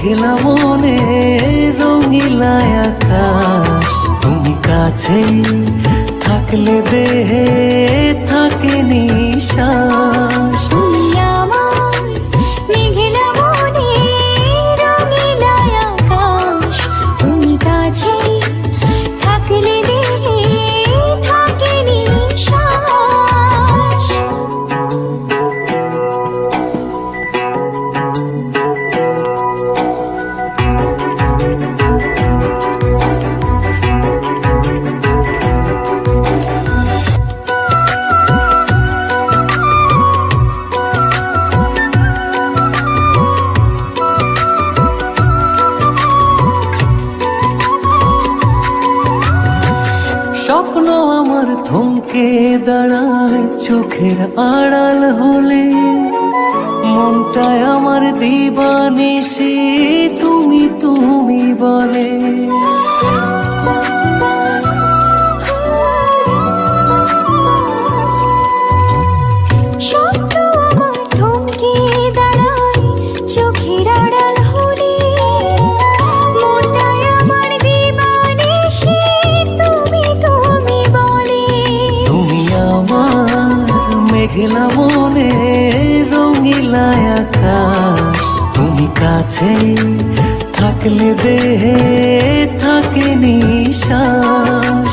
মেঘলা মনে রঙিলা আকাশ। তুমি কাছে থাকলে দেহে থাকে নিশ্বাস চোখের আড়াল হলে মনটায় মেঘলা মনে রঙিলা আকাশ। তুমি কাছে থাকলে দেহে থাকে নিশ্বাস।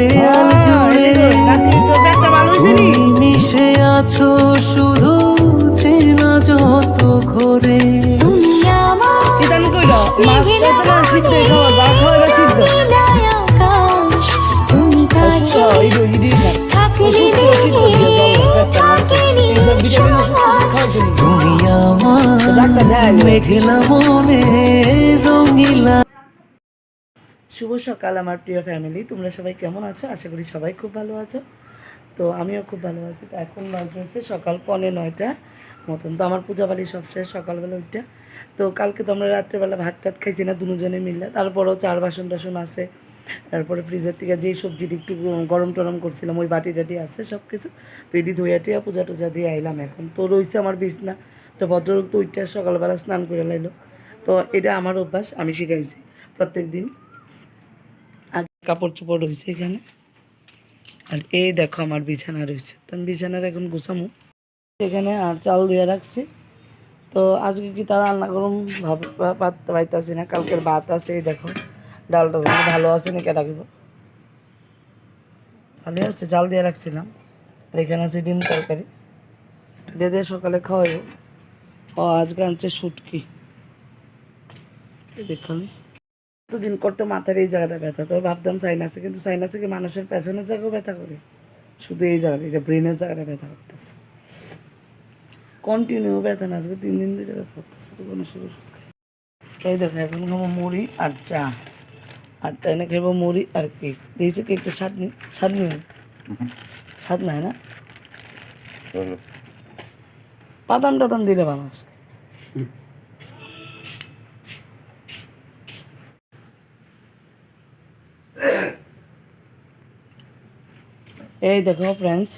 দেয়াল জুড়ে তুমি মিশে আছো শুধু চেনা যত ঘরে তুমি আমার মেঘলা মনে রঙিলা শুভ সকাল আমার প্রিয় ফ্যামিলি তোমরা সবাই কেমন আছো? আশা করি সবাই খুব ভালো আছো। তো আমিও খুব ভালো আছি। তো এখন বাজে হচ্ছে সকাল পৌনে নয়টা মতন। তো আমার পূজা বাড়ি সব শেষ, সকালবেলা ওইটা তো কালকে তো আমরা রাত্রেবেলা ভাত টাত খাইছি না, দুজনে মিললে তারপরেও চার বাসন টাসন আছে। তারপরে ফ্রিজের থেকে যেই সবজিটি একটু গরম টরম করছিলাম, ওই বাটি টাটি আছে সব কিছু তো এটি ধুইয়া টুইয়া পূজা টুজা দিয়ে আইলাম এখন। তো রয়েছে আমার বিছনা। তো ভদ্রলোক তো ওইটা সকালবেলা স্নান করে লাইলো। তো এটা আমার অভ্যাস, আমি শিখাইছি প্রত্যেক দিন কাপড় চোপড় রয়েছে এখানে। আর এই দেখো আমার বিছানা রয়েছে। তো আমি বিছানার এখন গুছামো। এখানে আর চাল দিয়ে রাখছি। তো আজকে কি তারা রান্না করুন ভাবতে পাইতেছি না? কালকের ভাত আছে, এই দেখো। ডালটা ভালো আছে নাকি রাখব। ভালো আছে, চাল দিয়ে রাখছিলাম। আর এখানে আছে ডিম তরকারি। দিয়ে দিয়ে সকালে খাওয়াইব। ও, আজকে আনছে শুটকি। দেখুন দিন করতে মাথার এই জায়গাটা ব্যথা তো ভাবতাম সাইনাসে কিন্তু সাইনাসে কি মানুষের পেছনের জায়গাও ব্যথা করে। শুধু এই জায়গাটা এটা ব্রেনের জায়গাটা ব্যথা করতেছে। কন্টিনিউ ব্যথা না আজকে তিন দিন ধরে ব্যথা করতেছে তো কোনো ওষুধ খাই এই দেখো এখন খাব মুড়ি আর চা। আর তাই না খাব মুড়ি আর কেক দিয়েছে কেকটা স্বাদ নেই স্বাদ নেই? স্বাদ নাই না? বাদাম টাদাম দিলে ভালো আছে এই দেখো ফ্রেন্ডস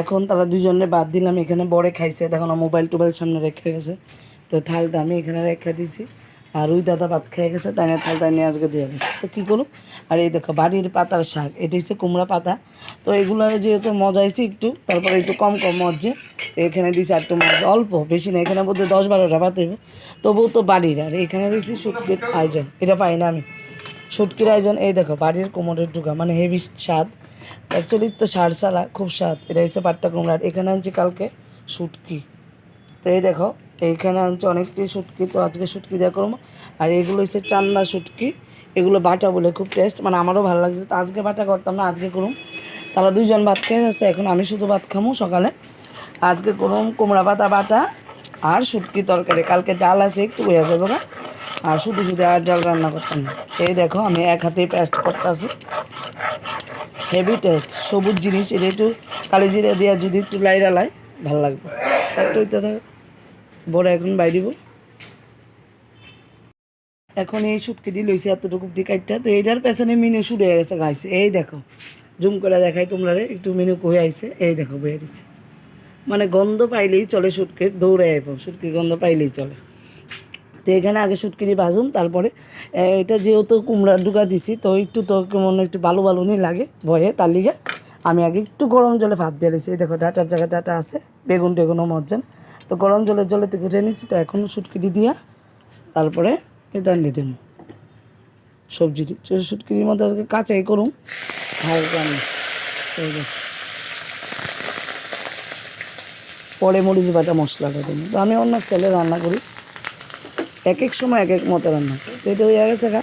এখন তারা দুজনে বাদ দিলাম, এখানে বড়ে খাইছে। দেখো না মোবাইল টোবাইল সামনে রেখে গেছে। তো থালটা আমি এখানে রেখে দিছি। আর ওই দাদা ভাত খেয়ে গেছে, তাই না? থালটা নিয়ে আজকে দিয়ে গেছে। তো কী করুক? আর এই দেখো, বাড়ির পাতার শাক, এটা হচ্ছে কুমড়া পাতা। তো এগুলো যেহেতু মজা হয়েছে একটু, তারপরে একটু কম কম মজছে এখানে দিছি একটু মজা অল্প, বেশি না। এখানে বলতে দশ বারোটা ভাত হইব। তবুও তো বাড়ির, আর এখানে দিয়েছি শুটকির আয়োজন। এটা পাই না আমি। শুটকির আয়োজন, এই দেখো, বাড়ির কোমরের ঢুকা মানে হেভি স্বাদ অ্যাকচুয়ালি তো সার সালা, খুব স্বাদ। এটা হচ্ছে পাট্টা কুমড়ার এখানে আনছি কালকে শুটকি। তো এই দেখো, এইখানে আনছি অনেকটি শুটকি। তো আজকে শুটকি করব। আর এগুলো হচ্ছে চান্না শুটকি। এগুলো বাটা বলে খুব টেস্ট মানে আমারও ভালো লাগছে। তো আজকে বাটা করতাম না, আজকে করুম। তারা দুজন ভাত খেয়ে গেছে এখন আমি শুধু ভাত খামো সকালে। আজকে করুম কুমড়া পাতা বাটা আর শুটকি তরকারি। কালকে ডাল আছে, একটু হয়ে যাবে না আর শুধু শুধু আর ডাল রান্না করতাম না। এই দেখো, আমি এক হাতেই পেস্ট করতেছি। হেভি টেস্ট সবুজ জিনিস, এটা একটু কালি জিরা দিয়া যদি একটু লাই, ভালো লাগবে। একটু ধর, বড় এখন বাই দিব। এখন এই শুটকি দিয়ে লইছি এতটুকু দিয়ে কাটটা তো এইটার পেছনে মিনে শুরু হয়ে গেছে গাইছে এই দেখো জুম করে দেখাই তোমরা একটু মিনু কয়ে আইছে। এই দেখো বয়ে দিচ্ছে মানে গন্ধ পাইলেই চলে শুটকির দৌড়ে আইব। শুটকির গন্ধ পাইলেই চলে। তো এখানে আগে শুটকিরি ভাজুম, তারপরে এটা যেহেতু কুমড়া ডুকা দিছি, তো একটু তো কেমন একটু বালু বালু নি লাগে ভয়ে, তার লিগে আমি আগে একটু গরম জলে ভাপ দিয়ে এই দেখো, ডাটার জায়গায় ডাটা আছে, বেগুন টেগুনও মজ্জান। তো গরম জলে জলে তো উঠে নিচ্ছি তো এখন শুটকিরি দিয়া, তারপরে এটা নিয়ে দেবো সবজি শুটকিরির মধ্যে আজকে কাঁচাই করুম। হালকা পরে মরিচ বাটা মশলাটা দেবো তো আমি অন্য চালে রান্না করি। এক এক সময় এক এক মতো রান্না তো এটা হয়ে গেছে গা।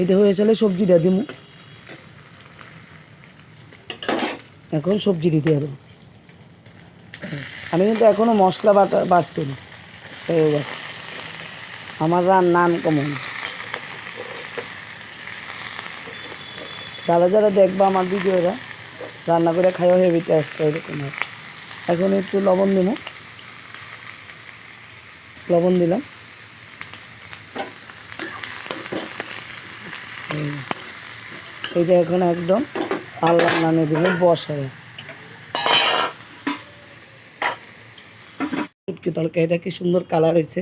এটা হয়ে চলে সবজিটা দিমু। এখন সবজি দিতে হবে। আমি কিন্তু এখনও মশলা বাটা বাড়ছি না। আমার রান্না কমন? যারা যারা দেখবা আমার ভিডিওরা রান্না করে খাইও হেভি আসতে এরকম হয়। এখন একটু লবণ দেবো লবণ দিলাম। এটা এখন একদম আল্লাহ নামে দিলাম বসায় তাহলে তরকারিটা কি সুন্দর কালার হয়েছে।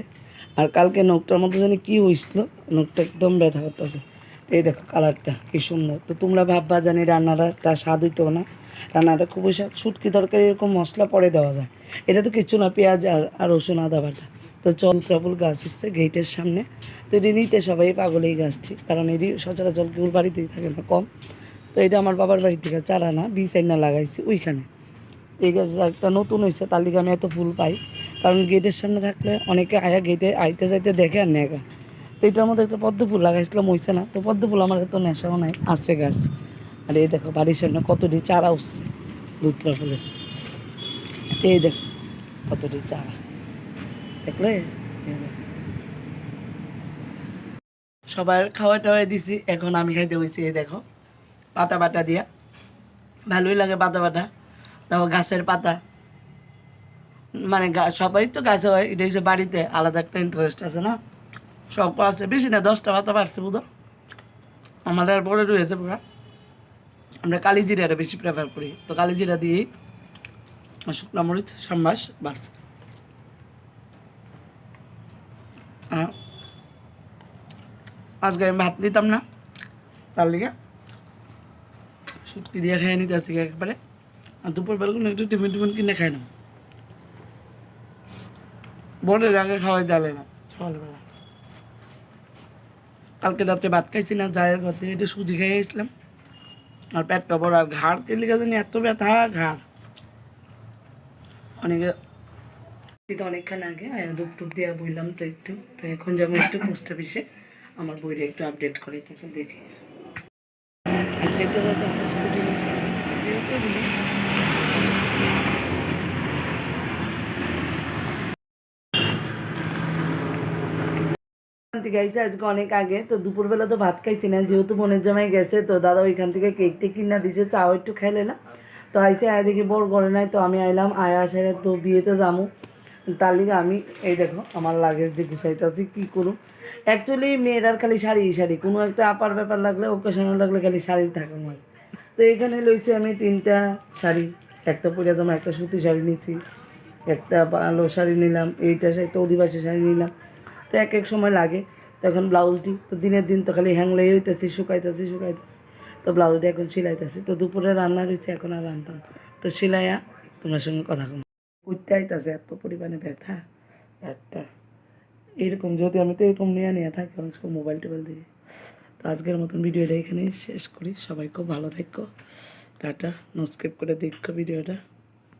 আর কালকে নখটার মধ্যে জানি কি হয়েছিল, নখটা একদম ব্যথা করতেছে। এই দেখো কালারটা, কি সুন্দর। তো তোমরা ভাববা জানি রান্নাটা স্বাদ হইতো না। রান্নাটা খুবই স্বাদ সুটকি তরকারি এরকম মশলা পরে দেওয়া যায়। এটা তো কিছু না, পেঁয়াজ আর আর রসুন, আদা বাটা। তো চল ত্রাবুল গাছ হচ্ছে গেটের সামনে। তো এটি নিতে সবাই পাগল এই গাছটি, কারণ এটি সচরাচর কেউ বাড়িতেই থাকে না, কম। তো এটা আমার বাবার বাড়ি থেকে চারা না, বীজ না লাগাইছি ওইখানে। এই গাছ একটা নতুন হয়েছে তার লিগে আমি এত ফুল পাই। কারণ গেটের সামনে থাকলে অনেকে আয়া গেটে আইতে যাইতে দেখে আর তো এটার মধ্যে একটা পদ্ম ফুল লাগাইছিলাম হয়েছে না। তো পদ্ম ফুল আমার এত নেশাও নাই। আছে গাছ। আর এই দেখো বাড়ির সামনে কতটি চারা উঠছে। দুধরা ফুলের এই দেখো কতটি চারা। দেখলে? সবার খাওয়া টাওয়া দিছি, এখন আমি খাইতে হয়েছি এই দেখো। পাতা বাটা দিয়া। ভালোই লাগে পাতা বাটা। তারপর গাছের পাতা। মানে সবাই তো গাছে হয়, এটা হচ্ছে বাড়িতে আলাদা একটা ইন্টারেস্ট আছে না? সব আছে। বেশি না, দশটা পাতা পারছে বুধ আমাদের বড় রয়েছে পুরা। আমরা বেশি প্রেফার করি। তো দিয়েই মরিচ সাম্বাস বাস আজকে আমি ভাত দিতাম না। তার লিগে শুটকি দিয়ে খেয়ে নিতে আসি একবারে। আর দুপুরবেলা কোনো একটু টিফিন টিফিন কিনে খাই না। বোনের আগে খাওয়াই দেওয়া না। সকালবেলা। কালকে রাত্রে ভাত খাইছি না, জায়ের ঘর থেকে একটু সুজি খেয়ে গেছিলাম আর পেটটা বড়, আর ঘাড় কেলি গেছে এত ব্যথা, ঘাড়। অনেকে অনেকক্ষণ আগে ধূপ টুপ দিয়ে বললাম তো একটু তো এখন যেমন একটু পোস্ট অফিসে আমার বইটা একটু আপডেট করে তাকে দেখি নিয়েছে। থেকে আইসে আজকে অনেক আগে। তো দুপুরবেলা তো ভাত খাইছি না, যেহেতু বোনের জামাই গেছে, তো দাদা ওইখান থেকে কেক টেক কিনা দিছে, চাও একটু খাইলে না। তো আইসে আয় দেখি বড় করে নাই, তো আমি আইলাম, আয়া আসারে তো বিয়েতে যামু। তার লিগে আমি, এই দেখো, আমার লাগেজ যে গুছাইতেছি, কী করুম অ্যাকচুয়ালি মেয়েরার খালি শাড়ি শাড়ি। কোনো একটা আপার ব্যাপার লাগলে ওকেশনাল লাগলে খালি শাড়ি থাকা হয়। তো এখানে লইছি আমি তিনটা শাড়ি। একটা পরে জামা, একটা সুতি শাড়ি নিছি। একটা ভালো শাড়ি নিলাম, এইটা একটা অধিবাসী শাড়ি নিলাম। তো এক এক সময় লাগে। তখন ব্লাউজ দিই তো দিনের দিন তো খালি হ্যাংলাই হইতেছি, শুকাইতেছি শুকাইতেছি। তো ব্লাউজটা এখন সিলাইতেছি। তো দুপুরে রান্না রয়েছে, এখন আর রান্তাম তো সিলাইয়া তোমার সঙ্গে কথা কম। করতে আইতাছে, এত পরিমাণে ব্যথা একটা এরকম যদি আমি তো এরকম নিয়ে নিয়ে থাকি, অনেক সময় মোবাইল টোবাইল দিয়ে। তো আজকের মতন ভিডিওটা এখানেই শেষ করি। সবাই খুব ভালো থাকো। টাটা। নস্কেপ করে দেখো ভিডিওটা।